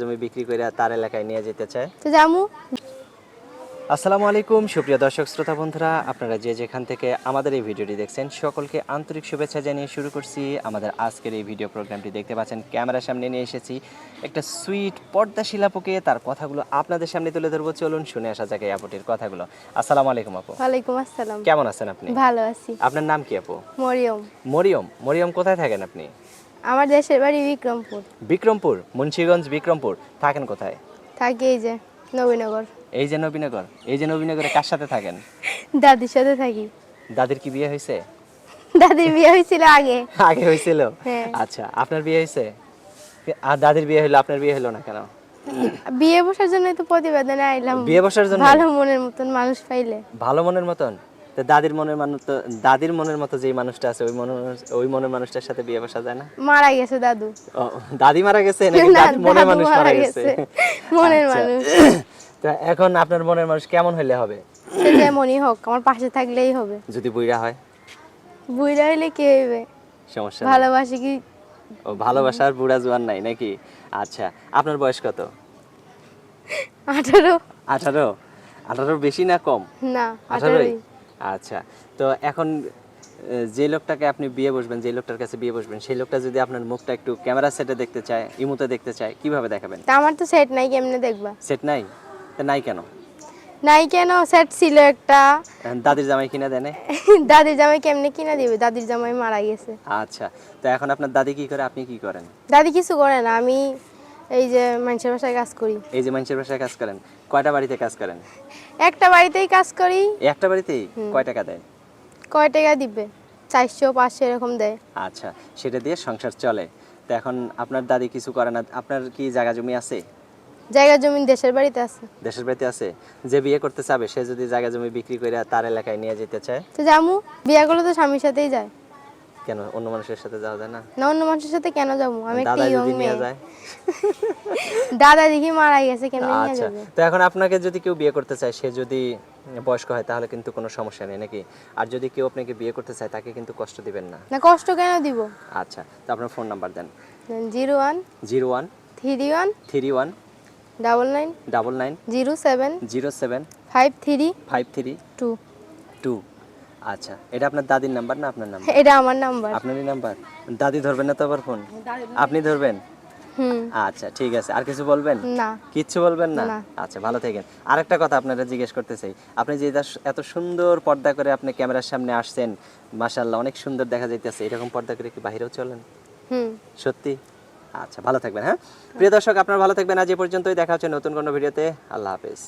জমি বিক্রি করে তার এলাকায় নিয়ে যেতে চায়। তো জামু। আসসালামু আলাইকুম সুপ্রিয় দর্শক শ্রোতা বন্ধুরা আপনারা যে যেখান থেকে আমাদের এই ভিডিওটি দেখছেন সকলকে আন্তরিক শুভেচ্ছা জানিয়ে শুরু করছি। আমাদের আজকের এই ভিডিও প্রোগ্রামটি দেখতে পাচ্ছেন ক্যামেরার সামনে নিয়ে এসেছি একটা সুইট পর্দা শিলাপুকে তার কথাগুলো আপনাদের সামনে তুলে ধরবো। চলুন শুনে আসা যাক এই আপুটির কথাগুলো। আসসালামু আলাইকুম আপু। ওয়ালাইকুম আসসালাম। কেমন আছেন আপনি? ভালো আছি। আপনার নাম কি আপু? মরিয়ম। মরিয়ম? মরিয়ম কোথায় থাকেন আপনি? আমার দেশের বাড়ি বিক্রমপুর। বিক্রমপুর? মুন্সিগঞ্জ বিক্রমপুর? থাকেন কোথায়? থাকি এই যে নবীনগর। এই যে নবীনগর? এই যে নবীনগরে কার সাথে থাকেন? দাদির সাথে থাকি। দাদির কি বিয়ে হয়েছে? দাদির বিয়ে হয়েছিল আগে। আগে হয়েছিল? হ্যাঁ। আচ্ছা আপনার বিয়ে হয়েছে? আর দাদির বিয়ে হলো আপনার বিয়ে হলো না কেন? বিয়ে বসার জন্যই তো প্রতিবেদনে আইলাম। বিয়ে বসার জন্য ভালো মনের মতন মানুষ পাইলে। ভালো মনের মতন? তো দাদির মনের মানুষ তো দাদির মনের মতো যেই মানুষটা আছে ওই মনের ওই মনের মানুষটার সাথে বিয়ে বসা যায় না? মারা গেছে দাদু। দাদি মারা গেছে নাকি? দাদির মনের মানুষ মারা গেছে। মনের আচ্ছা। মানুষ। তো এখন আপনার মনের মানুষ কেমন হইলে হবে? যেমনই হোক আমার পাশে থাকলেই হবে। যদি বুইড়া হয়? বুড়া হইলে কি হইবে? সমস্যা ভালোবাসি কি? ও ভালোবাসার বুড়া জোয়ান নাই নাকি? আচ্ছা আপনার বয়স কত? আঠারো। আঠারো? আঠারো বেশি না কম? না আঠারোই। আচ্ছা তো এখন যে লোকটাকে আপনি বিয়ে বসবেন যে লোকটার কাছে বিয়ে বসবেন সেই লোকটা যদি আপনার মুখটা একটু ক্যামেরা সেটে দেখতে চায় ইমুতে দেখতে চায় কীভাবে দেখাবেন? তা আমার তো সেট নাই কেমনে দেখবা? সেট নাই? তা নাই কেন? নাই কেন সেট ছিল একটা। দাদির জামাই কিনা দেয় নাই? দাদির জামাই কেমনে কিনা দিবে? দাদির জামাই মারা গেছে। আচ্ছা তো এখন আপনার দাদি কি করে আপনি কি করেন? দাদি কিছু করে না আমি এই যে মানুষের বাসায় কাজ করি। এই যে মানুষের বাসায় কাজ করেন কয়টা বাড়িতে কাজ করেন? একটা বাড়িতেই কাজ করি। একটা বাড়িতেই? কয় টাকা দেয়? কয় টাকা দিবে? চারশো পাঁচশো এরকম দেয়। আচ্ছা সেটা দিয়ে সংসার চলে। তো এখন আপনার দাদি কিছু করে না আপনার কি জায়গা জমি আছে? জায়গা জমিন দেশের বাড়িতে আছে। দেশের বাড়িতে আছে? যে বিয়ে করতে চাবে সে যদি জায়গা জমি বিক্রি করে তার এলাকায় নিয়ে যেতে চায়? তো জামু বিয়া করলে তো স্বামীর সাথেই যায়। কেন? অন্য মানুষের সাথে যাওয়া যায় না? না অন্য মানুষের সাথে কেন যাব? আমি একটা ইয়ং মেয়ে। যায়? দাদা দেখি মারা গেছে কেমনে নিয়ে আচ্ছা। যাবে? তো এখন আপনাকে যদি কেউ বিয়ে করতে চায় সে যদি বয়স্ক হয় তাহলে কিন্তু কোনো সমস্যা নেই নাকি? আর যদি কেউ আপনাকে বিয়ে করতে চায় তাকে কিন্তু কষ্ট দিবেন না। না কষ্ট কেন দিব? আচ্ছা তো আপনার ফোন নাম্বার দেন। Zero one zero one three one three one double nine double nine zero seven zero seven five three five three two. Two. আচ্ছা এটা আপনার দাদির নাম্বার না আপনার নাম্বার? এটা আমার নাম্বার। আপনারই নাম্বার? দাদি ধরবেন না তো আবার ফোন? আপনি ধরবেন? আচ্ছা ঠিক আছে। আর কিছু বলবেন? না। কিচ্ছু বলবেন না। আচ্ছা ভালো থাকেন। আরেকটা কথা আপনারা জিজ্ঞেস করতে চাই। আপনি যে এত সুন্দর পর্দা করে আপনি ক্যামেরার সামনে আসছেন মাশাল্লাহ অনেক সুন্দর দেখা যাইতেছে। এরকম পর্দা করে কি বাইরেও চলেন? সত্যি? আচ্ছা ভালো থাকবেন হ্যাঁ? প্রিয় দর্শক আপনারা ভালো থাকবেন। আজ এ পর্যন্তই। দেখা হচ্ছে নতুন কোনো ভিডিওতে। আল্লাহ হাফেজ।